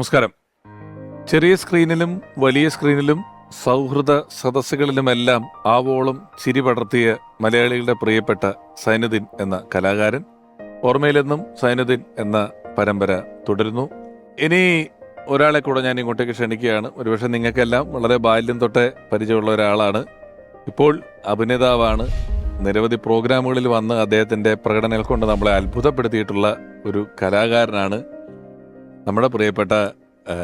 നമസ്കാരം. ചെറിയ സ്ക്രീനിലും വലിയ സ്ക്രീനിലും സൗഹൃദ സദസ്സുകളിലുമെല്ലാം ആവോളം ചിരി പടർത്തിയ മലയാളികളുടെ പ്രിയപ്പെട്ട സൈനുദ്ദീൻ എന്ന കലാകാരൻ ഓർമ്മയിലെന്നും സൈനുദ്ദീൻ എന്ന പരമ്പര തുടരുന്നു. ഇനി ഒരാളെ കൂടെ ഞാൻ ഇങ്ങോട്ടേക്ക് ക്ഷണിക്കുകയാണ്. ഒരുപക്ഷെ നിങ്ങൾക്കെല്ലാം വളരെ ബാല്യം തൊട്ടേ പരിചയമുള്ള ഒരാളാണ്. ഇപ്പോൾ അഭിനേതാവാണ്. നിരവധി പ്രോഗ്രാമുകളിൽ വന്ന് അദ്ദേഹത്തിന്റെ പ്രകടനങ്ങൾ കൊണ്ട് നമ്മളെ അത്ഭുതപ്പെടുത്തിയിട്ടുള്ള ഒരു കലാകാരനാണ്. നമ്മുടെ പ്രിയപ്പെട്ട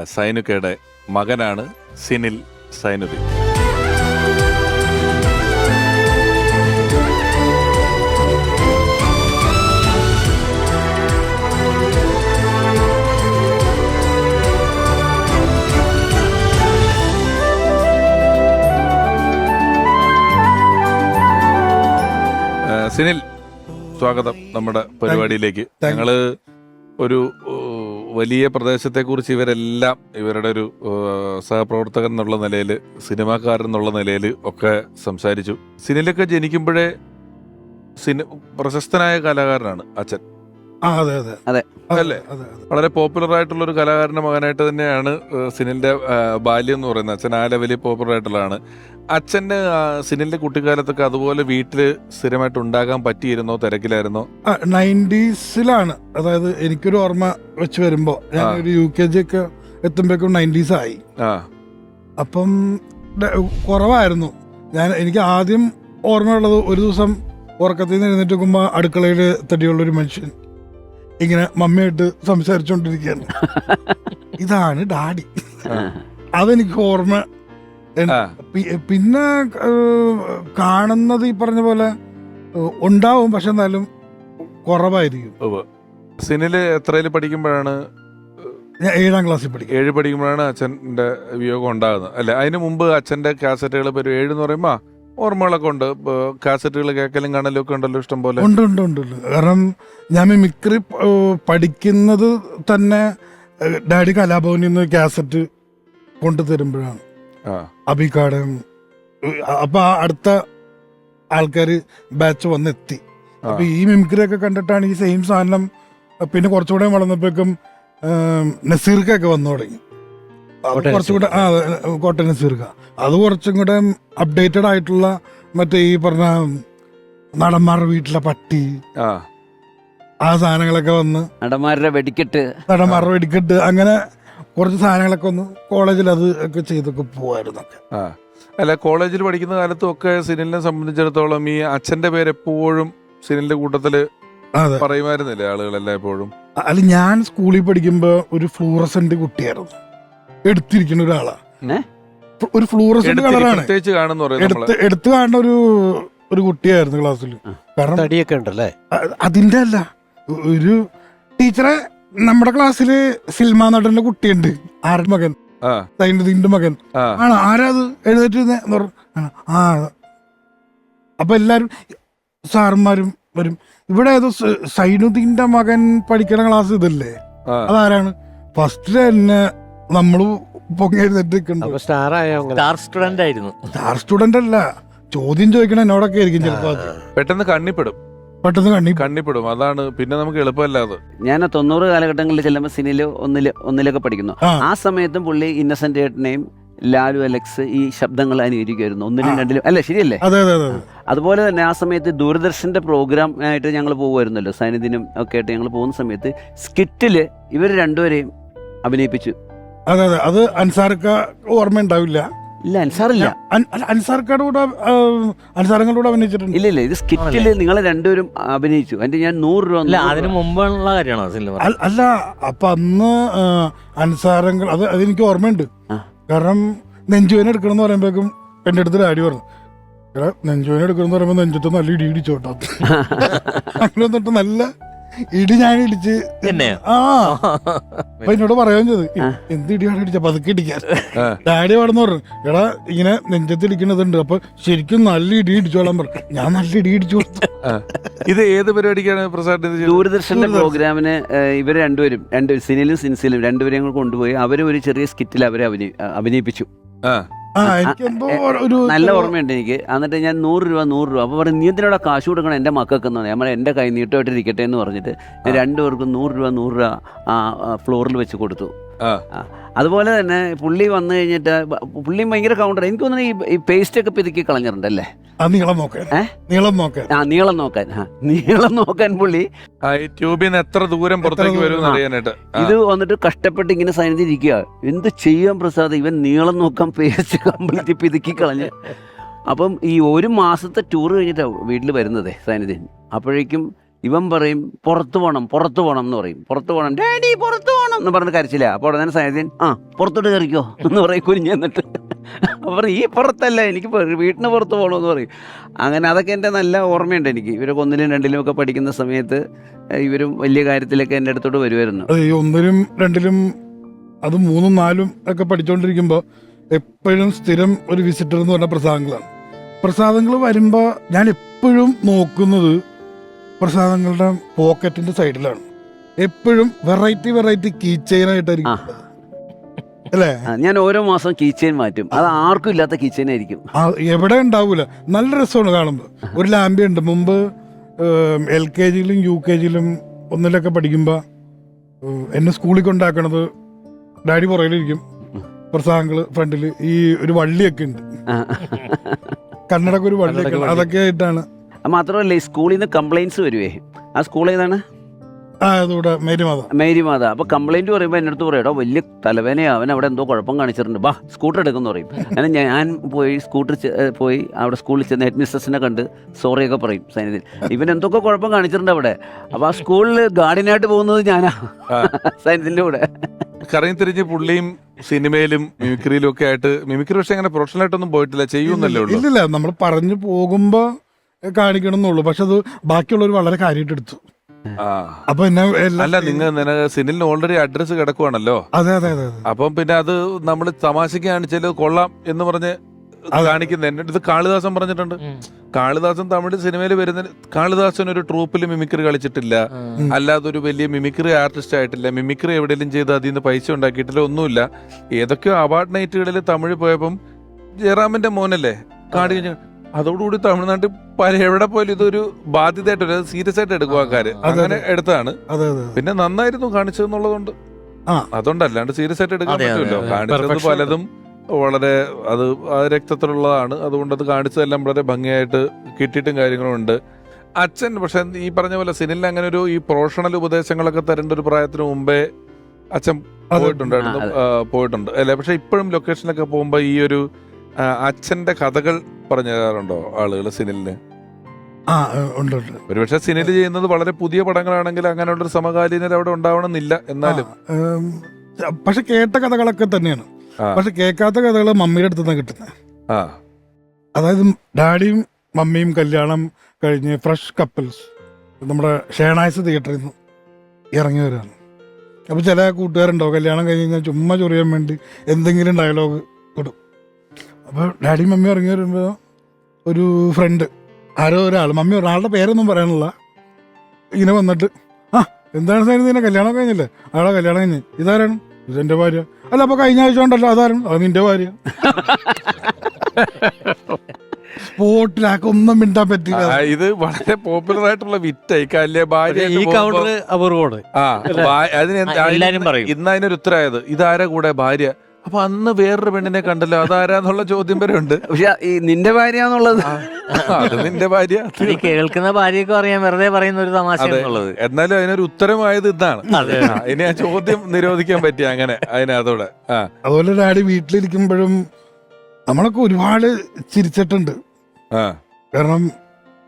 സൈനുക്കയുടെ മകനാണ് സിനിൽ സൈനുദ്ദീൻ. സിനിൽ സ്വാഗതം നമ്മുടെ പരിപാടിയിലേക്ക്. ഞങ്ങൾ ഒരു വലിയ പ്രദേശത്തെക്കുറിച്ച് ഇവരെല്ലാം ഇവരുടെ ഒരു സഹപ്രവർത്തകൻ എന്നുള്ള നിലയിൽ സിനിമാക്കാരൻ എന്നുള്ള നിലയിൽ ഒക്കെ സംസാരിച്ചു. സിനിലൊക്കെ ജനിക്കുമ്പോഴേ സിനി പ്രശസ്തനായ കലാകാരനാണ് അച്ഛൻ. അതെ അതെ. അതെ. അല്ലേ? അതെ അതെ. വളരെ പോപ്പുലർ ആയിട്ടുള്ള ഒരു കലാകാരന്റെ മകനായിട്ട് തന്നെയാണ് സിനിലിന്റെ ബാല്യം എന്ന് പറയുന്നത്. അച്ഛൻ ആ ലെവലിൽ പോപ്പുലർ ആയിട്ടുള്ളതാണ് അച്ഛന് ആ, സിനിലിന്റെ കുട്ടിക്കാലത്തൊക്കെ അതുപോലെ വീട്ടിൽ സ്ഥിരമായിട്ട് ഉണ്ടാകാൻ പറ്റിയിരുന്നോ? തിരക്കിലായിരുന്നോ? നയന്റീസിലാണ്. അതായത് എനിക്കൊരു ഓർമ്മ വെച്ച് വരുമ്പോ ഞാൻ ഒരു യു കെ ജി ഒക്കെ എത്തുമ്പോഴേക്കും നയന്റീസ് ആയി ആ. അപ്പം കുറവായിരുന്നു. ഞാൻ എനിക്ക് ആദ്യം ഓർമ്മയുള്ളത് ഒരു ദിവസം ഉറക്കത്തിൽ നിന്ന് എഴുന്നേറ്റ് നോക്കുമ്പോൾ അടുക്കളയിൽ തടിയുള്ളൊരു മനുഷ്യൻ. ഇങ്ങനെ മമ്മിയായിട്ട് സംസാരിച്ചോണ്ടിരിക്കുകയാണ് ഇതാണ് ഡാഡി. അതെനിക്ക് ഓർമ്മ പിന്നെ കാണുന്നത് ഈ പറഞ്ഞ പോലെ ഉണ്ടാവും പക്ഷെ എന്നാലും കുറവായിരിക്കും. സിനിൽ എത്രയിൽ പഠിക്കുമ്പോഴാണ് ഞാൻ ഏഴാം ക്ലാസ്സിൽ പഠിക്കും. ഏഴ് പഠിക്കുമ്പോഴാണ് അച്ഛന്റെ വിയോഗം ഉണ്ടാകുന്നത്? അല്ലെ അതിന് മുമ്പ് അച്ഛന്റെ കാസറ്റുകൾ ഇപ്പോൾ ഒരു ഏഴ് എന്ന് പറയുമ്പോൾ ഓർമ്മകളൊക്കെ ഉണ്ട്. കാസറ്റുകൾ കേൾക്കലും കാണലും ഒക്കെ ഉണ്ടല്ലോ ഇഷ്ടം പോലെ. ഉണ്ട് ഉണ്ട് ഉണ്ട്. കാരണം ഞാൻ മിമിക്രി പഠിക്കുന്നത് തന്നെ ഡാഡി കലാഭവനിൽ നിന്ന് കാസറ്റ് കൊണ്ടു തരുമ്പോഴാണ് അഭികാടം അപ്പൊ അടുത്ത ആൾക്കാർ ബാച്ച് വന്നെത്തി. അപ്പൊ ഈ മിമിക്രി ഒക്കെ കണ്ടിട്ടാണ് ഈ സെയിം സാധനം പിന്നെ കുറച്ചുകൂടെ വളർന്നപ്പോഴേക്കും നസീർക്കൊക്കെ വന്നു തുടങ്ങി. അത് കോട്ടയം കുറച്ചുകൂടെ ആ കോട്ടയം നസീർക്ക അത് കുറച്ചും കൂടെ അപ്ഡേറ്റഡ് ആയിട്ടുള്ള മറ്റേ ഈ പറഞ്ഞ നടന്മാരുടെ വീട്ടിലെ പട്ടി ആ. സാധനങ്ങളൊക്കെ വന്ന് നടന്മാരുടെ വെടിക്കെട്ട്. നടന്മാരുടെ വെടിക്കെട്ട് അങ്ങനെ കുറച്ച് സാധനങ്ങളൊക്കെ വന്ന് കോളേജിൽ അത് ഒക്കെ ചെയ്തൊക്കെ പോവായിരുന്നു അല്ല കോളേജിൽ പഠിക്കുന്ന കാലത്തും ഒക്കെ സിനിലിനെ സംബന്ധിച്ചിടത്തോളം ഈ അച്ഛന്റെ പേര് എപ്പോഴും സിനിലിന്റെ കൂട്ടത്തിൽ പറയുമായിരുന്നില്ലേ ആളുകളെല്ലാം എപ്പോഴും? അല്ല ഞാൻ സ്കൂളിൽ പഠിക്കുമ്പോ ഒരു ഫ്ലൂറസന്റ് കുട്ടിയായിരുന്നു. എടുത്തിരിക്കുന്ന ഒരാളാണ് ഒരു ഫ്ലൂറസെന്റ് കളറാണ്. എടുത്ത് എടുത്തു കാണുന്ന ഒരു ഒരു കുട്ടിയായിരുന്നു ക്ലാസ്സിൽ കാരണം തടിയൊക്കെ ഉണ്ടല്ലേ? അതിന്റെ അല്ല. ഒരു ടീച്ചറെ നമ്മുടെ ക്ലാസ്സിൽ സിനിമ നടന്റെ കുട്ടിയുണ്ട്. ആരൻ മകൻ? ആ. സൈനുദ്ദീന്റെ മകൻ. ആണ്. ആരാ അത് എഴുന്നേറ്റ് ഇരുന്നേ?" എന്ന് പറഞ്ഞു. ആ. അപ്പൊ എല്ലാരും സാറന്മാരും വരും. ഇവിടെ ഏതോ സൈനുദ്ദീന്റെ മകൻ പഠിക്കണ ക്ലാസ് ഇതല്ലേ? അതാരാണ്? ഫസ്റ്റ് തന്നെ നമ്മൾ പൊങ്ങി എഴുന്നേറ്റ് നിൽക്കണ്ട സ്റ്റാർ ആയോ സ്റ്റാർ സ്റ്റുഡന്റ് ആയിരുന്നു. സ്റ്റാർ സ്റ്റുഡന്റ് അല്ല. ചോദ്യം ചോദിക്കണ എന്നോടൊക്കെ ആയിരിക്കും ചിലപ്പോ അത്. പെട്ടെന്ന് കണ്ണിപ്പെടും. പെട്ടെന്ന് കണ്ണി കണ്ണിപ്പെടും. അതാണ് പിന്നെ നമുക്ക് എളുപ്പമല്ല അത്. ഞാൻ തൊണ്ണൂറ് കാലഘട്ടങ്ങളിൽ ചെല്ലുമ്പോൾ സിനിമയിലോ ഒന്നിൽ ഒന്നിലൊക്കെ പഠിക്കുന്നു. ആ. ആ സമയത്തും പുള്ളി ഇന്നസെന്റ് ഏട്ടനെയും ലാലു അലക്സ് ഈ ശബ്ദങ്ങൾ അനുകരിക്കുമായിരുന്നു. ഒന്നിലും ആ. രണ്ടിലും. അല്ലേ? ശരിയല്ലേ? അതെ അതെ അതെ അതെ. അതുപോലെ തന്നെ ആ സമയത്ത് ദൂരദർശന്റെ പ്രോഗ്രാം ആയിട്ട് ഞങ്ങൾ പോകുമായിരുന്നല്ലോ. സൈനിധിനും ഒക്കെ ആയിട്ട് ഞങ്ങൾ പോകുന്ന സമയത്ത് സ്കിറ്റിൽ ഇവർ രണ്ടുപേരെയും അഭിനയിപ്പിച്ചു. അതെ അതെ. അത് അൻസാർക്ക ഓർമ്മ ഉണ്ടാവില്ല ഇല്ല അൻസാറില്ല. അൻ- അല്ല, അൻസാർക്കാട് കൂടെ ആ, കൂടെ അഭിനയിച്ചിട്ടുണ്ട്. ഇല്ല ഇല്ല. ഇത് സ്കിറ്റിൽ നിങ്ങൾ രണ്ടുപേരും അഭിനയിച്ചു. അതിന്റെ ഞാൻ നൂറ് രൂപ അല്ല അതിന് മുമ്പുള്ള കാര്യമാണോ സിനിമ. അല്ല അപ്പൊ അന്ന് അൻസാരങ്ങൾ അത് അതെനിക്ക് ഓർമ്മയുണ്ട്. കാരണം നെഞ്ചുവേന എടുക്കണം എന്ന് പറയുമ്പോഴേക്കും എന്റെ അടുത്ത് ഡാഡി പറഞ്ഞു എടാ നെഞ്ചുവേന എടുക്കണം എന്ന് പറയുമ്പോൾ നെഞ്ചത്ത് നല്ല ഇടി ഇടിച്ചോട്ടോ. അങ്ങനെ നല്ല ഇടി ഞാൻ ഇടിച്ച് എന്നെയോ? ആ. അപ്പൊ എന്നോട് പറയാൻ ചെയ്ത്. എന്ത് ഇടിയാണ് ഇടിച്ച? പതുക്കെ ഇടിക്കാൻ. ഡാഡി പാടെന്ന് പറഞ്ഞു എടാ ഇങ്ങനെ നെഞ്ചത്ത് ഇടിക്കണതുണ്ട് അപ്പൊ ശരിക്കും നല്ല ഇടി ഇടിച്ചോളാൻ പറഞ്ഞു ഞാൻ നല്ല ഇടി ഇടിച്ചു കൊടുത്തു. ഇത് ഏത് പരിപാടിക്കാണ് പ്രസാദ് ഇത് ചെയ്തത്? ദൂരദർശന്റെ. പ്രോഗ്രാമിന് ഇവർ രണ്ടുപേരും രണ്ട് സിനിലും സിൻസിലും രണ്ടുപേരെയും കൂടെ കൊണ്ടുപോയി അവരെ ഒരു ചെറിയ സ്കിറ്റിൽ അവരെ അഭിനയി അഭിനയിപ്പിച്ചു. ആ. നല്ല ഓർമ്മയുണ്ട് എനിക്ക്. എന്നിട്ട് ഞാൻ നൂറ് രൂപ നൂറ് രൂപ. അപ്പോൾ പറഞ്ഞു നീ എന്തിനോടെ കാശ് കൊടുക്കണം എന്റെ മക്കൾക്ക് എന്ന് ഞാൻ എന്റെ കൈ നീട്ടമായിട്ട് ഇരിക്കട്ടെ എന്ന് പറഞ്ഞിട്ട് ഞാൻ രണ്ടുപേർക്കും നൂറ് രൂപ നൂറ് രൂപ ആ ഫ്ലോറിൽ വെച്ച് കൊടുത്തു. അതുപോലെ തന്നെ പുള്ളി വന്നു കഴിഞ്ഞിട്ട് പുള്ളിയും പുള്ളി ഭയങ്കര കൗണ്ടർ എനിക്ക് തോന്നുന്നു ഈ- പേസ്റ്റ് ഒക്കെ പിതുക്കി കളഞ്ഞിട്ടുണ്ടല്ലേ? നീളം നോക്കാൻ നീളം നോക്കാൻ ആ നീളം നോക്കാൻ ആ നീളം നോക്കാൻ പുള്ളി. എത്ര ദൂരം പുറത്തേക്ക് ദൂരം? വരും അറിയാനായിട്ട്. ഇത് വന്നിട്ട് കഷ്ടപ്പെട്ട് ഇങ്ങനെ സൈനിധി ഇരിക്കുക. എന്ത് ചെയ്യാൻ പ്രസാദ്? ഇവൻ നീളം നോക്കാൻ പേസ്റ്റ് കംപ്ലീറ്റ് പിതുക്കി കളഞ്ഞ്. അപ്പം ഈ ഒരു മാസത്തെ ടൂർ കഴിഞ്ഞിട്ടാണ് വീട്ടിൽ വരുന്നത് സൈനിധി അപ്പോഴേക്കും ഇവൻ പറയും പുറത്തു പോകണം പുറത്തു പോകണം എന്ന് പറയും. പുറത്തു പോകണം ഡാഡി പുറത്തു പോകണം എന്ന് പറഞ്ഞ് കരച്ചില്ല. അപ്പോൾ ഉടനെ സൈനിധൻ ആ പുറത്തോട്ട് കയറിക്കോ എന്ന് പറയും കുനിഞ്ഞ് എന്നിട്ട്. അപ്പോൾ ഈ പുറത്തല്ല എനിക്ക് വീട്ടിന് പുറത്ത് പോകണമെന്ന് പറയും. അങ്ങനെ അതൊക്കെ എന്റെ നല്ല ഓർമ്മയുണ്ട് എനിക്ക്. ഇവരൊക്കെ ഒന്നിലും രണ്ടിലും ഒക്കെ പഠിക്കുന്ന സമയത്ത് ഇവരും വലിയ കാര്യത്തിലൊക്കെ എന്റെ അടുത്തോട്ട് വരുമായിരുന്നു. ഈ ഒന്നിലും രണ്ടിലും അത് മൂന്നും നാലും ഒക്കെ പഠിച്ചുകൊണ്ടിരിക്കുമ്പോൾ എപ്പോഴും സ്ഥിരം ഒരു വിസിറ്റർ എന്ന് പറഞ്ഞ പ്രസാദങ്ങളാണ്. പ്രസാദങ്ങൾ വരുമ്പോൾ ഞാൻ എപ്പോഴും നോക്കുന്നത് പ്രസാദങ്ങളുടെ പോക്കറ്റിന്റെ സൈഡിലാണ് എപ്പോഴും വെറൈറ്റി വെറൈറ്റി കീ ചെയിനായിട്ടായിരിക്കും. അല്ലേ? ഞാൻ ഓരോ മാസം കീച്ചെയിൻ മാറ്റും. അത് ആർക്കും ഇല്ലാത്ത കീച്ചെയിൻ ആയിരിക്കും. ആ, എവിടെ ഉണ്ടാവൂല. നല്ല രസമാണ് കാണുമ്പോൾ ഒരു ലാമ്പി ഉണ്ട്. മുമ്പ് എൽ കെ ജിയിലും യു കെ ജിയിലും ഒന്നിലൊക്കെ പഠിക്കുമ്പോൾ എന്നെ സ്കൂളിൽ കൊണ്ടാക്കണത് ഡാഡി പുറകിലിരിക്കും. പ്രസാദങ്ങൾ ഫ്രണ്ടിൽ ഈ ഒരു വള്ളിയൊക്കെ ഉണ്ട്. കണ്ണടക്ക് ഒരു വള്ളിയൊക്കെ ഉണ്ട്. അതൊക്കെ ആയിട്ടാണ്. അത് മാത്രമല്ല ഈ സ്കൂളിൽ നിന്ന് കംപ്ലൈൻസ് വരുവേ. ആ സ്കൂൾ ഏതാണ്? മേരിമാത. മേരി മാത അപ്പൊ കംപ്ലൈന്റ് പറയുമ്പോൾ എന്റെ അടുത്ത് വലിയ തലവേനയാ അവൻ അവിടെ എന്തോ കുഴപ്പം കാണിച്ചിട്ടുണ്ട്. ബാ സ്കൂട്ടർ എടുക്കുന്നു പറയും. അങ്ങനെ ഞാൻ പോയി സ്കൂട്ടർ പോയി അവിടെ സ്കൂളിൽ ചെന്ന് ഹെഡ് മിസ്സസിനെ കണ്ട് സോറിയൊക്കെ പറയും സൈന്യത്തിൽ ഇവൻ എന്തൊക്കെ കുഴപ്പം കാണിച്ചിട്ടുണ്ട് അവിടെ? അപ്പൊ ആ സ്കൂളിൽ ഗാർഡിനായിട്ട് പോകുന്നത് ഞാനാ. ആ. കൂടെ. കറങ്ങി തിരിഞ്ഞ് പുള്ളിയും സിനിമയിലും മിമിക്രിയിലും ഒക്കെ ആയിട്ട് മിമിക്രി പക്ഷെ അങ്ങനെ പ്രൊഫഷണൽ ആയിട്ടൊന്നും പോയിട്ടില്ല ചെയ്യുന്നല്ലേ ഉള്ളൂ? ഇല്ലില്ല നമ്മൾ പറഞ്ഞു പോകുമ്പോ കാണിക്കണം എന്നുള്ളൂ പക്ഷെ അത് ബാക്കിയുള്ളവർ വളരെ കാര്യമായിട്ട് എടുത്തു. അപ്പൊ അല്ല നിങ്ങൾ സിനിലിന് ഓൾറെഡി അഡ്രസ് കിടക്കുവാണല്ലോ. അതെ അതെ അതെ അതെ. അപ്പം പിന്നെ അത് നമ്മൾ തമാശക്ക് കാണിച്ചാൽ കൊള്ളാം എന്ന് പറഞ്ഞ് കാണിക്കുന്ന. കാണിക്കുന്നത് എന്റെ അടുത്ത് കാളിദാസൻ പറഞ്ഞിട്ടുണ്ട്. കാളിദാസൻ തമിഴ് സിനിമയിൽ വരുന്ന കാളിദാസൻ ഒരു ട്രൂപ്പിൽ മിമിക്രി കളിച്ചിട്ടില്ല. അല്ലാതെ ഒരു വലിയ മിമിക്രി ആർട്ടിസ്റ്റ് ആയിട്ടില്ല. മിമിക്രി എവിടെയെങ്കിലും ചെയ്ത് അതിൽ നിന്ന് പൈസ ഉണ്ടാക്കിയിട്ടില്ല ഒന്നുമില്ല. ഏതൊക്കെയോ അവാർഡ് നൈറ്റുകളിൽ തമിഴ് പോയപ്പം ജയറാമിന്റെ മോനല്ലേ? കാടി കഴിഞ്ഞ് അതോടുകൂടി തമിഴ്നാട്ടിൽ പല എവിടെ പോലും ഇതൊരു ബാധ്യതയായിട്ട് സീരിയസ് ആയിട്ട് എടുക്കും ആൾക്കാര്. അങ്ങനെ എടുത്തതാണ് അതെ അതെ പിന്നെ നന്നായിരുന്നു കാണിച്ചതെന്നുള്ളതുകൊണ്ട് ആ. അതുകൊണ്ട് അല്ലാണ്ട് സീരിയസ് ആയിട്ട് എടുക്കാൻ പറ്റുമല്ലോ കാണിച്ചത് പലതും വളരെ അത് രക്തത്തിലുള്ളതാണ്. അതുകൊണ്ട് അത് കാണിച്ചതെല്ലാം വളരെ ഭംഗിയായിട്ട് കിട്ടിയിട്ടും കാര്യങ്ങളും ഉണ്ട്. അച്ഛൻ പക്ഷെ ഈ പറഞ്ഞ പോലെ സിനിമയിൽ അങ്ങനെ ഒരു ഈ പ്രൊഫഷണൽ ഉപദേശങ്ങളൊക്കെ തരേണ്ട ഒരു പ്രായത്തിന് മുമ്പേ അച്ഛൻ. പോയിട്ടുണ്ടായിരുന്നു. പോയിട്ടുണ്ട്. അല്ലെ? പക്ഷെ ഇപ്പോഴും ലൊക്കേഷനിലൊക്കെ പോകുമ്പോ ഈ ഒരു അച്ഛന്റെ കഥകൾ പറഞ്ഞു തരാറുണ്ടോ ആളുകൾ സിനിലിന്? ആ ഉണ്ട് ഉണ്ട്. ഒരുപക്ഷെ സിനിൽ ചെയ്യുന്നത് വളരെ പുതിയ പടങ്ങളാണെങ്കിൽ അങ്ങനെയുള്ള ഒരു സമകാലീനർ അവിടെ ഉണ്ടാവണമെന്നില്ല എന്നാലും. ഉം, പക്ഷെ കേട്ട കഥകളൊക്കെ തന്നെയാണ്. ആ. പക്ഷെ കേൾക്കാത്ത കഥകൾ മമ്മിയുടെ അടുത്ത് നിന്ന് കിട്ടുന്നത് ആ. അതായത് ഡാഡിയും മമ്മിയും കല്യാണം കഴിഞ്ഞ് ഫ്രഷ് കപ്പിൾസ്. നമ്മുടെ ഷേണായ്സ് തിയേറ്ററിൽ നിന്ന് ഇറങ്ങി വരികയാണ് അപ്പോൾ ചില കൂട്ടുകാരുണ്ടാവും കല്യാണം കഴിഞ്ഞ് കഴിഞ്ഞാൽ ചുമ്മാ ചൊറിയാൻ വേണ്ടി എന്തെങ്കിലും ഡയലോഗ് ഇടും. അപ്പോൾ ഡാഡി മമ്മി ഇറങ്ങി വരുമ്പോൾ ഒരു ഫ്രണ്ട് ആരോ ഒരാൾ മമ്മി ഒരാളുടെ പേരൊന്നും പറയാനുള്ള ഇങ്ങനെ വന്നിട്ട് ആ എന്താണ് സാർ നിന്നെ കല്യാണം കഴിഞ്ഞില്ലേ? ആളെ കല്യാണം കഴിഞ്ഞ്. ഇതാരാണ്? ഇതെന്റെ ഭാര്യ. അല്ല അപ്പൊ കഴിഞ്ഞ ആഴ്ച ഉണ്ടല്ലോ അതാരും അത് നിന്റെ ഭാര്യ. സ്പോട്ടിലാക്ക് ഒന്നും മിണ്ടാൻ പറ്റില്ല. ആ, ഇത് വളരെ പോപ്പുലർ ആയിട്ടുള്ള വിറ്റ്. ഭാര്യ ഈ കൗണ്ടർ അപൂർവമാണ് അതിന് എന്ത്- എല്ലാരും പറയും. ഇന്ന് അതിനൊരു ഉത്തരവായത് ഇതാരെ കൂടെ ഭാര്യ? അപ്പൊ അന്ന് വേറൊരു പെണ്ണിനെ കണ്ടല്ലോ. അതാരാന്നുള്ള ചോദ്യം വരെ ഉണ്ട്. പക്ഷെ ഈ നിന്റെ ഭാര്യ എന്നുള്ളത്. ആ, അത് നിന്റെ ഭാര്യ. ഈ കേൾക്കുന്ന ഭാര്യയൊക്കെ അറിയാൻ വെറുതെ പറയുന്ന ഒരു തമാശ അതെ. എന്നുള്ളത്. എന്നാലും അതിനൊരു ഉത്തരമായത് ഇതാണ്. ആ, ഇനി ആ ചോദ്യം നിരോധിക്കാൻ പറ്റിയ അങ്ങനെ അതിനകത്തോടെ. ആ. അതുപോലെ ഡാഡി വീട്ടിലിരിക്കുമ്പോഴും നമ്മളൊക്കെ ഒരുപാട് ചിരിച്ചിട്ടുണ്ട്. ആ. കാരണം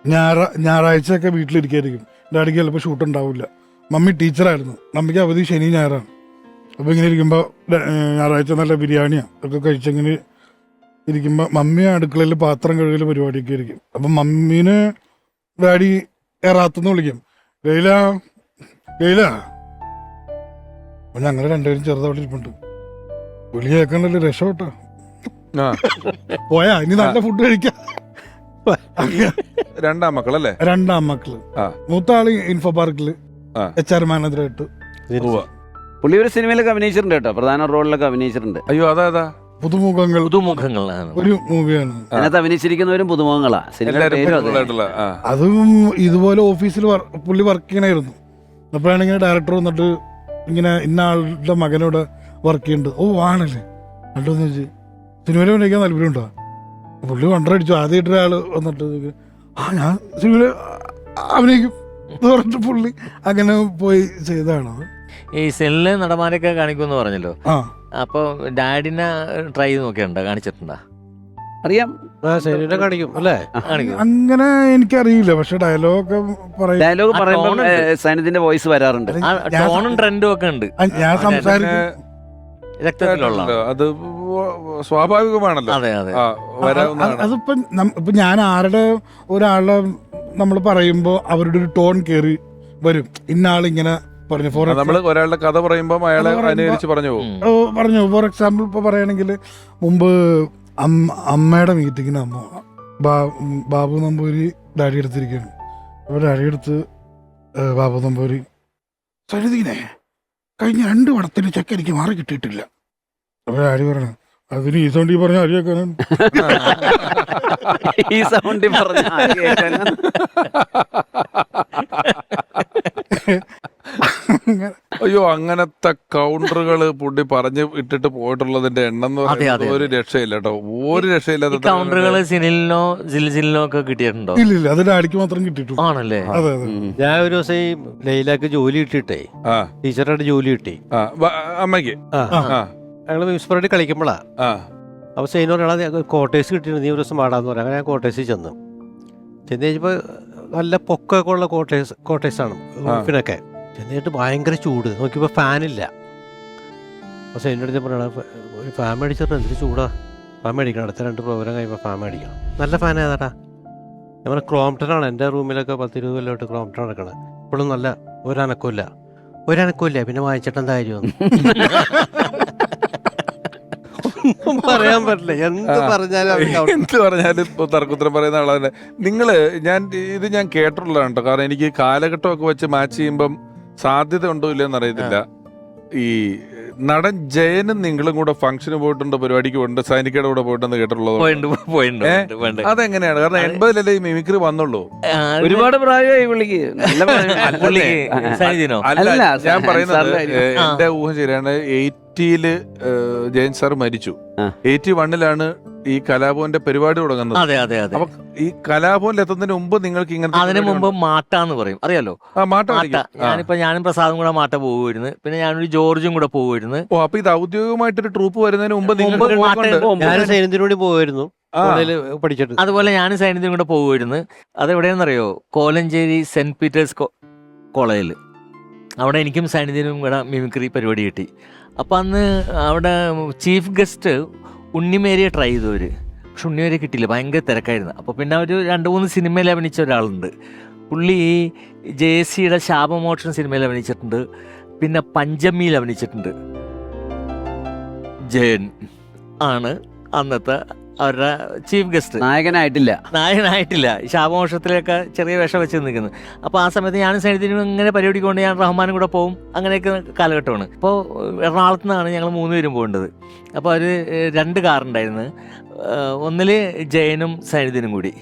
ഞായറ ഞായറാഴ്ചയൊക്കെ വീട്ടിലിരിക്കായിരിക്കും. ഡാഡിക്ക് ചിലപ്പോൾ ഷൂട്ട് ഉണ്ടാവില്ല മമ്മി ടീച്ചറായിരുന്നു. മമ്മിക്ക് അവധി ശനി ഞായറാണ്. അപ്പോൾ ഇങ്ങനെ ഇരിക്കുമ്പോൾ ഞായറാഴ്ച നല്ല ബിരിയാണിയാണ് ഒക്കെ കഴിച്ചിങ്ങനെ ഇരിക്കുമ്പോൾ മമ്മി അടുക്കളയിൽ പാത്രം കഴുകൽ പരിപാടിയൊക്കെ ഇരിക്കും അപ്പം മമ്മീനെ ഡാഡി എറാത്തെന്ന് വിളിക്കും. ലൈല ലൈല. അപ്പം ഞങ്ങൾ രണ്ടുപേരും ചെറുതവിടെ ഇരിപ്പുണ്ട്. വിളി കേൾക്കണ്ടല്ലോ രക്ഷപ്പെട്ടോ? ആ. പോയാ ഇനി നല്ല ഫുഡ് കഴിക്കാം. രണ്ടാം മക്കളല്ലേ? രണ്ടാം മക്കൾ. മൂത്ത ആൾ ഇൻഫോ പാർക്കിൽ. എച്ച് ആർ മാനേജറായിട്ട്. പുള്ളി ഒരു സിനിമയിലൊക്കെ അഭിനയിച്ചിട്ടുണ്ട് കേട്ടോ. പ്രധാന റോളിലൊക്കെ അഭിനയിച്ചിട്ടുണ്ട്. അയ്യോ അതാ അതാ. പുതുമുഖങ്ങൾ. പുതുമുഖങ്ങളാണ്. ഒരു മൂവിയാണ്. അതിനകത്ത് അഭിനയിച്ചിരിക്കുന്നവരും പുതുമുഖങ്ങളാ. സിനിമയുടെ എല്ലാരും പേരും popular ആയിട്ടുള്ള ആ. അതും ഇതുപോലെ ഓഫീസിൽ പുള്ളി വർക്ക് ചെയ്യണമായിരുന്നു അപ്പോഴാണ് ഇങ്ങനെ ഡയറക്ടർ വന്നിട്ട് ഇങ്ങനെ ഇന്ന ആളുടെ മകനോട് വർക്ക് ചെയ്യുന്നുണ്ട്. ഓ ആണല്ലേ. കണ്ടോന്ന് വെച്ച് സിനിമയിൽ അഭിനയിക്കാൻ താല്പര്യമുണ്ടോ? പുള്ളി വണ്ടറടിച്ചു ആദ്യമായിട്ട് ഒരാൾ വന്നിട്ട് ചോദിക്കും, ആ ഞാൻ സിനിമയിൽ അഭിനയിക്കും. എന്ന് പറഞ്ഞിട്ട് പുള്ളി അങ്ങനെ പോയി ചെയ്തതാണ് അത്. ഈ സെല്ലിൽ നടമാരൊക്കെ കാണിക്കുമെന്ന് പറഞ്ഞല്ലോ. ആ. അപ്പൊ ഡാഡിനെ ട്രൈ ചെയ്ത് നോക്കിയിട്ടുണ്ടോ? കാണിച്ചിട്ടുണ്ടോ? അറിയാം. ശരീരം കാണിക്കും അല്ലേ? കാണിക്കും. അങ്ങനെ എനിക്കറിയില്ല പക്ഷെ ഡയലോഗൊക്കെ പറയും. ഡയലോഗ് ആ പറയുമ്പോൾ tone ഉണ്ട്. സൈനത്തിന്റെ വോയിസ് വരാറുണ്ട്. ആ ഞാൻ ടോണും ട്രെൻഡും ഒക്കെ ഉണ്ട്. ഞാൻ സംസാരിക്കും. രക്തത്തിലുള്ള അത് സ്വാഭാവികമാണല്ലോ. അതെ അതെ. ആ വരാവുന്നതാണ്. അതിപ്പോ ഇപ്പൊ ഞാൻ ആരുടെ ഒരാളെ നമ്മൾ പറയുമ്പോ അവരുടെ ഒരു ടോൺ കേറി വരും. ഇന്ന ആളിങ്ങനെ പറഞ്ഞു ഫോർ നമ്മൾ ഒരാളുടെ കഥ പറയുമ്പോൾ അയാളെ അനുകരിച്ച് പറഞ്ഞു പോകും. പറഞ്ഞു. ഫോർ എക്സാമ്പിൾ ഇപ്പൊ പറയുകയാണെങ്കിൽ മുമ്പ് അമ്മ അമ്മയുടെ മീറ്റിങ്ങിന് അമ്മ ബാബു നമ്പൂരി ഡാഡി എടുത്തിരിക്കുകയാണ് അപ്പോൾ ഡാഡി എടുത്ത് ബാബു നമ്പൂരി സരിതീനെ കഴിഞ്ഞ രണ്ട് പടത്തിന് ചെക്ക് എനിക്ക് മാറി കിട്ടിയിട്ടില്ല. അപ്പോൾ ഡാഡി പറഞ്ഞു അതിന് ഈ സൗണ്ടി പറഞ്ഞ ആരെയൊക്കെ ഈ സൗണ്ടി പറഞ്ഞ? അയ്യോ അങ്ങനത്തെ കൗണ്ടറുകൾ പുള്ളി പറഞ്ഞ് ഇട്ടിട്ട് പോയിട്ടുള്ളതിന്റെ എണ്ണം ഒരു രക്ഷയില്ല കേട്ടോ ഒരു രക്ഷയില്ലാത്ത കൗണ്ടറുകൾ സിനിലിനോ ജിൽജിലിനോ ഒക്കെ കിട്ടിയിട്ടുണ്ടോ? ഇല്ല ഇല്ല അടിക്ക് ഡാഡിക്ക് മാത്രം കിട്ടിയിട്ടുള്ളൂ. ആണല്ലേ? അതെ അതെ. ഞാൻ ഒരു ദിവസം ഈ ലൈലാക്ക് ജോലി കിട്ടിയിട്ടേ ടീച്ചറുടെ ടീച്ചറായിട്ട് ജോലി കിട്ടി. അമ്മയ്ക്ക്? ഞങ്ങൾ മ്യൂസിപ്പാലിറ്റി കളിക്കുമ്പോഴാ ആ. അപ്പോൾ പറയണത് കോട്ടേഴ്സ് കിട്ടിയിരുന്നു നീ ഒരു ദിവസം പാടാന്ന് പറയാം അങ്ങനെ ഞാൻ കോട്ടേഴ്സിൽ ചെന്നു. ചെന്ന് കഴിഞ്ഞപ്പോൾ നല്ല പൊക്കൊക്കെ ഉള്ള കോട്ടേഴ്സ് കോട്ടേഴ്സാണ് റൂഫിനൊക്കെ. ചെന്ന് കഴിഞ്ഞിട്ട് ഭയങ്കര ചൂട്. നോക്കിയപ്പോൾ ഫാനില്ല അപ്പോൾ സെയിനോട് അടുത്ത് പറയണ ഒരു ഫാൻ മേടിച്ചിട്ട് എന്തൊരു ചൂടാ? ഫാൻ മേടിക്കണം അടുത്ത രണ്ട് പ്രോഗ്രാം കഴിയുമ്പോൾ ഫാൻ മേടിക്കണം. നല്ല ഫാൻ ഏതാടാ? ഞാൻ പറഞ്ഞ ക്രോംപ്ടനാണ് എന്റെ റൂമിലൊക്കെ പത്തിരുപത് കൊല്ലമായിട്ട് ക്രോംപ്ടൺ നടക്കണത് ഇപ്പോഴും നല്ല ഒരനക്കമില്ല ഒരനക്കമില്ല പിന്നെ വാങ്ങിച്ചിട്ട് എന്താ കാര്യം ഒന്നും പറയാൻ പറ്റില്ല. എന്ത് പറഞ്ഞാലും എന്ത് പറഞ്ഞാലും ഇപ്പൊ തർക്കുത്തരം പറയുന്ന ആളാണ് നിങ്ങൾ ഞാൻ ഇത് ഞാൻ കേട്ടിട്ടുള്ളതാണ് കേട്ടോ. കാരണം എനിക്ക് കാലഘട്ടമൊക്കെ വെച്ച് മാച്ച് ചെയ്യുമ്പം സാധ്യത ഉണ്ടോ ഇല്ലെന്ന് അറിയത്തില്ല ഈ നടൻ ജയനും നിങ്ങളും കൂടെ ഫംഗ്ഷന് പോയിട്ടുണ്ട്? പരിപാടിക്ക് പോയിട്ടുണ്ട്? സൈനികയുടെ കൂടെ പോയിട്ടുണ്ടെന്ന് കേട്ടിട്ടുള്ളത്. അതെങ്ങനെയാണ്? കാരണം എൺപതിലല്ലേ ഈ മിമിക്രി വന്നുള്ളൂ. ഒരുപാട് പ്രായമായി അല്ല ഞാൻ പറയുന്നത് എന്റെ ഊഹം ശരിയാണ് എയ്റ്റിയിൽ ജയൻ സാർ മരിച്ചു. എയ്റ്റി വണ്ണിലാണ് ഈ കലാഭവന്റെ പരിപാടി തുടങ്ങുന്നത്. അതെ അതെ അതെ. അപ്പൊ ഈ കലാഭവനിൽ എത്തുന്നതിന് മുമ്പ് നിങ്ങൾക്ക് ഇങ്ങനെ അതിനു മുമ്പ് മാട്ടാന്ന് പറയും. അറിയാലോ? ആ മാട്ട മാട്ട. കളിക്കും. ആ. ഞാനിപ്പോ ഞാനും പ്രസാദും കൂടെ മാട്ട പോകുമായിരുന്നു പിന്നെ ഞാനൊരു ജോർജും കൂടെ പോകുമായിരുന്നു ഓ അപ്പൊ ഇത് ഔദ്യോഗികമായിട്ടൊരു ട്രൂപ്പ് വരുന്നതിന് മുമ്പ് മുമ്പ് നിങ്ങൾ മാട്ട- പോയിക്കൊണ്ട് ഞാൻ ആ, പഠിച്ചിട്ട് അതുപോലെ ഞാനും സൈന്യത്തിനും കൂടെ പോകുമായിരുന്നു അത് എവിടെയെന്നറിയോ കോലഞ്ചേരി സെന്റ് പീറ്റേഴ്സ് കോളേജിൽ അവിടെ എനിക്കും സൈന്യത്തിനും കൂടെ മിമിക്രി പരിപാടി കിട്ടി. അപ്പം അന്ന് അവിടെ ചീഫ് ഗസ്റ്റ് ഉണ്ണിമേരിയെ ട്രൈ ചെയ്തവർ പക്ഷെ ഉണ്ണിമേരി കിട്ടിയില്ല. ഭയങ്കര തിരക്കായിരുന്നു. അപ്പോൾ പിന്നെ അവർ രണ്ട് മൂന്ന് സിനിമയിൽ അഭിനയിച്ച ഒരാളുണ്ട്. പുള്ളി ഈ ജെ സിയുടെ ശാപമോക്ഷൻ സിനിമയിൽ അഭിനയിച്ചിട്ടുണ്ട്. പിന്നെ പഞ്ചമിയിൽ അഭിനയിച്ചിട്ടുണ്ട്. ജയൻ ആണ് അന്നത്തെ അവരുടെ ചീഫ് ഗസ്റ്റ് നായകനായിട്ടില്ല. നായകനായിട്ടില്ല. ശാപമോഷത്തിലൊക്കെ ചെറിയ വേഷം വെച്ച് നിൽക്കുന്നത് അപ്പോൾ ആ സമയത്ത് ഞാനും സൈനികനും ഇങ്ങനെ പരിപാടിക്കൊണ്ട് ഞാൻ റഹ്മാനും കൂടെ പോകും അങ്ങനെയൊക്കെ കാലഘട്ടമാണ്. അപ്പോൾ എറണാകുളത്ത് നിന്നാണ് ഞങ്ങൾ മൂന്ന് പേരും പോകേണ്ടത്. അപ്പോൾ അവർ രണ്ട് കാറുണ്ടായിരുന്നു ഒന്നിൽ ജയനും സൈനികനും കൂടി.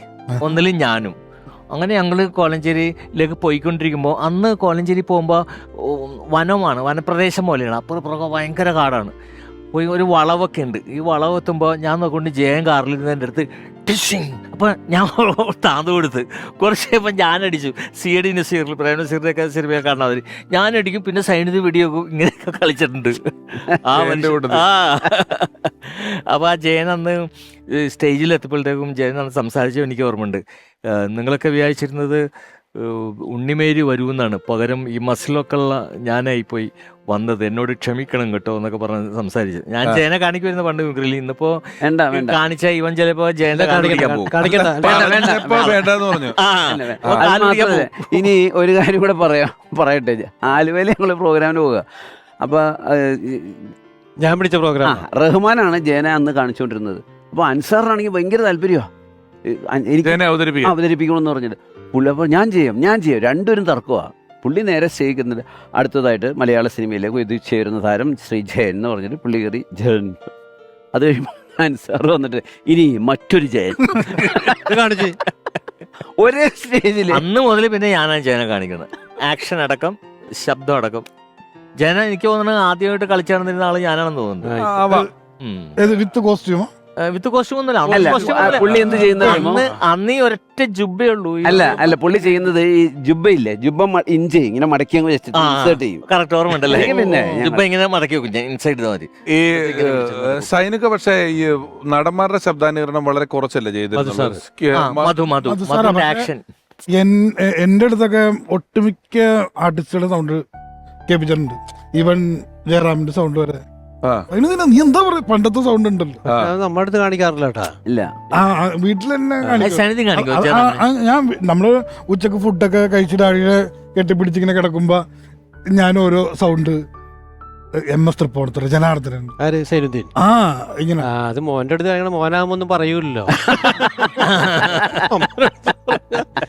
ഒന്നിൽ ഞാനും. അങ്ങനെ ഞങ്ങൾ കോലഞ്ചേരിയിലേക്ക് പോയിക്കൊണ്ടിരിക്കുമ്പോൾ അന്ന് കോലഞ്ചേരി പോകുമ്പോൾ വനമാണ് വനപ്രദേശം പോലെയാണ്. അപ്പുറം പുറകെ ഭയങ്കര കാടാണ്. പോയി ഒരു വളവൊക്കെ ഉണ്ട്. ഈ വളവ് എത്തുമ്പോൾ ഞാൻ നോക്കൊണ്ട് ജയൻ കാറിലിരുന്ന് എന്റെ അടുത്ത് ടിഷിങ്. അപ്പോൾ ഞാൻ താന്ത് കൊടുത്ത്. കുറച്ച് കഴിയുമ്പോൾ ഞാൻ അടിച്ചു. സി ഡി നസീറിൽ പ്രേം നസീറിന്റെയൊക്കെ സിനിമയെ കാണാൻ മതി ഞാൻ അടിക്കും പിന്നെ സൈനിക വീഡിയോ ഇങ്ങനെയൊക്കെ കളിച്ചിട്ടുണ്ട്. ആ ആ. അപ്പോൾ ആ ജയൻ അന്ന് സ്റ്റേജിൽ എത്തുമ്പോഴത്തേക്കും ജയൻ അന്ന് സംസാരിച്ചു. എനിക്ക് ഓർമ്മയുണ്ട്. നിങ്ങളൊക്കെ വിചാരിച്ചിരുന്നത് ഉണ്ണിമേരി വരുമെന്നാണ്. പകരം ഈ മസിലൊക്കെ ഉള്ള ഞാനായിപ്പോയി വന്നത്. എന്നോട് ക്ഷമിക്കണം കേട്ടോ എന്നൊക്കെ പറഞ്ഞ് സംസാരിച്ചു. ഞാൻ ജയന കാണിക്കുമായിരുന്നു പണ്ട് മിമിക്രിയിൽ ഇന്നിപ്പോ വേണ്ട വേണ്ട. കാണിച്ച ഇവൻ ചിലപ്പോ ജയന കാണിക്കാൻ പോകും. ഇനി ഒരു കാര്യം കൂടെ പറയാം പറയട്ടെ. ആലുവയിൽ ഞങ്ങൾ പ്രോഗ്രാമിന് പോവുക. അപ്പൊ ഞാൻ പിടിച്ച പ്രോഗ്രാം. റഹ്മാനാണ് ജയനെ അന്ന് കാണിച്ചുകൊണ്ടിരുന്നത് അപ്പൊ അൻസാറിനാണെങ്കിൽ ഭയങ്കര താല്പര്യമാണ് എനിക്ക് അവതരിപ്പിക്കണം എന്ന് അവതരിപ്പിക്കണമെന്ന് പറഞ്ഞിട്ട്. പുള്ളി അപ്പോൾ ഞാൻ ചെയ്യാം ഞാൻ ചെയ്യാം. രണ്ടുപേരും തർക്കമാണ് പുള്ളി നേരെ സ്റ്റേക്കുന്നത് അടുത്തതായിട്ട് മലയാള സിനിമയിലേക്ക് ഇത് ചേരുന്ന താരം ശ്രീ ജയൻ എന്ന് പറഞ്ഞിട്ട് പുള്ളി കയറി ജയൻ. അത് കഴിയുമ്പോൾ അൻസാർ വന്നിട്ട് ഇനി മറ്റൊരു ജയൻ. കാണിച്ചു. ഒരേ സ്റ്റേജിൽ അന്ന് മുതൽ പിന്നെ ഞാനാണ് ജയനെ കാണിക്കുന്നത്. ആക്ഷൻ അടക്കം ശബ്ദം അടക്കം. ജന എനിക്ക് തോന്നുന്നത് ആദ്യമായിട്ട് കളിച്ചു നടന്നിരുന്ന ആൾ ഞാനാണെന്ന് തോന്നുന്നു. വിത്ത് കോസ്റ്റ്യൂമോ വിത്ത് കോസ്റ്റ്യൂം ഒന്നുമില്ല. പുള്ളി എന്ത് ചെയ്യുന്നത് അറിയുമോ? അന്ന് ഈ ഒരൊറ്റ ജുബേ ഉള്ളൂ അല്ല അല്ല പുള്ളി ചെയ്യുന്നത് ഈ ജുബ ഇല്ലേ? ജുബ ഇഞ്ചി ഇങ്ങനെ മടക്കി അങ്ങ്. ഇൻസേർട്ട് ചെയ്യും. കറക്റ്റ് ഓർമ്മ ഉണ്ടല്ലേ? പിന്നെ? ജുബ ഇങ്ങനെ മടക്കി വെക്കും ഞാൻ ഇൻസൈഡ് മതി. ഈ സൈനിക പക്ഷേ ഈ നടന്മാരുടെ ശബ്ദാനുകരണം വളരെ കുറച്ചല്ലേ ചെയ്ത് മധു ആ, മധു മധു അത് സാറാ, ആക്ഷൻ എന്റെ അടുത്തൊക്കെ ഒട്ടുമിക്ക ആർട്ടിസ്റ്റുകളുടെ സൗണ്ട് കേൾപ്പിച്ചിട്ടുണ്ട്. ഈവൻ ജയറാമിന്റെ സൗണ്ട് വരെ. അതിന് തന്നെ നീ എന്താ പറയാ? പണ്ടത്തെ സൗണ്ട് ഉണ്ടല്ലോ. നമ്മുടെ അടുത്ത് കാണിക്കാറില്ല കേട്ടാ. ഇല്ല. ആ വീട്ടിൽ തന്നെ കാണിക്കും. ആ, ഞാൻ വി- നമ്മൾ ഉച്ചയ്ക്ക് ഫുഡൊക്കെ കഴിച്ചിട്ട് ആളുകളെ കെട്ടിപ്പിടിച്ചിങ്ങനെ കിടക്കുമ്പോ ഞാൻ ഓരോ sound M S Thrippunithura Janardhanan. ആര്? സൈനുദ്ദീൻ. ആ ഇങ്ങനെ. ആ അത് മോന്റെ അടുത്ത് കാണിക്കണ മോനാകുമ്പോ ഒന്നും പറയൂലല്ലോ